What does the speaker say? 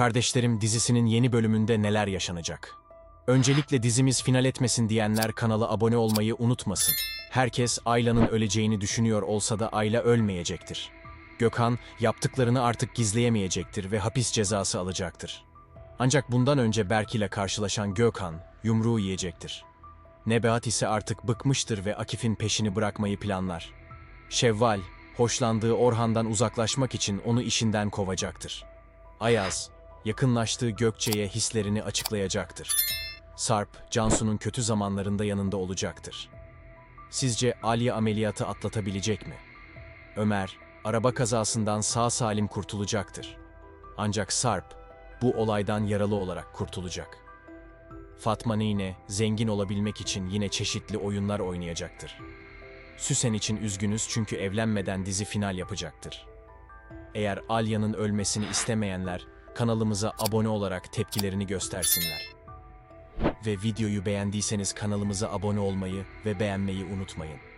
Kardeşlerim dizisinin yeni bölümünde neler yaşanacak? Öncelikle dizimiz final etmesin diyenler kanala abone olmayı unutmasın. Herkes Ayla'nın öleceğini düşünüyor olsa da Ayla ölmeyecektir. Gökhan yaptıklarını artık gizleyemeyecektir ve hapis cezası alacaktır. Ancak bundan önce Berk ile karşılaşan Gökhan yumruğu yiyecektir. Nebahat ise artık bıkmıştır ve Akif'in peşini bırakmayı planlar. Şevval, hoşlandığı Orhan'dan uzaklaşmak için onu işinden kovacaktır. Ayaz, yakınlaştığı Gökçe'ye hislerini açıklayacaktır. Sarp, Cansu'nun kötü zamanlarında yanında olacaktır. Sizce Alya ameliyatı atlatabilecek mi? Ömer, araba kazasından sağ salim kurtulacaktır. Ancak Sarp, bu olaydan yaralı olarak kurtulacak. Fatma Nine, zengin olabilmek için yine çeşitli oyunlar oynayacaktır. Süsen için üzgünüz çünkü evlenmeden dizi final yapacaktır. Eğer Alya'nın ölmesini istemeyenler kanalımıza abone olarak tepkilerini göstersinler. Ve videoyu beğendiyseniz kanalımıza abone olmayı ve beğenmeyi unutmayın.